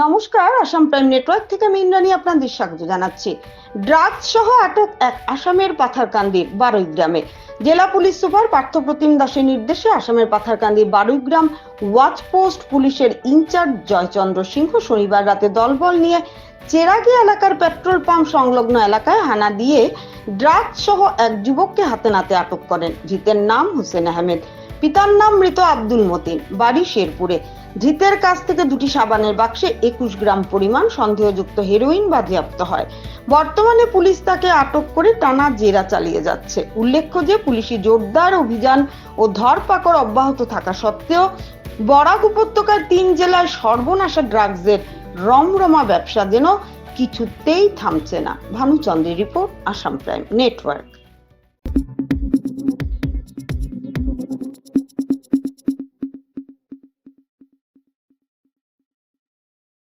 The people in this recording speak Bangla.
নমস্কার, আসাম প্রাইম নেটওয়ার্ক থেকে আমি ইন্দ্রাণী আপনাদের স্বাগত জানাচ্ছি। ড্রাগস সহ আটক এক আসামের পাথারকান্দির বারুই গ্রামে জেলা পুলিশ সুপার পার্থপ্রতিম দাসের নির্দেশে আসামের পাথারকান্দির বারুইগ্রাম ওয়াচ পোস্ট পুলিশের ইনচার্জ জয়চন্দ্র সিংহ শনিবার রাতে দলবল নিয়ে চেরাগি এলাকার পেট্রোল পাম্প সংলগ্ন এলাকায় হানা দিয়ে ড্রাগস সহ এক যুবককে হাতে নাতে আটক করেন, জিতের নাম হোসেন আহমেদ। পিতার নাম মৃত আব্দুল মতিন, বাড়ি শেরপুরে। ধৃতের কাছ থেকে দুটি সাবানের বাক্সে একুশ গ্রাম পরিমাণ সন্দেহযুক্ত হেরোইন বাজেয়াপ্ত হয়। বর্তমানে পুলিশ তাকে আটক করে টানা জেরা চালিয়ে যাচ্ছে। উল্লেখ্য যে, পুলিশি জোরদার অভিযান ও ধরপাকড় অব্যাহত থাকা সত্ত্বেও বরাক উপত্যকার তিন জেলায় সর্বনাশা ড্রাগসের রমরমা ব্যবসা যেন কিছুতেই থামছে না। ভানুচন্দ্রের রিপোর্ট, আসাম প্রাইম নেটওয়ার্ক।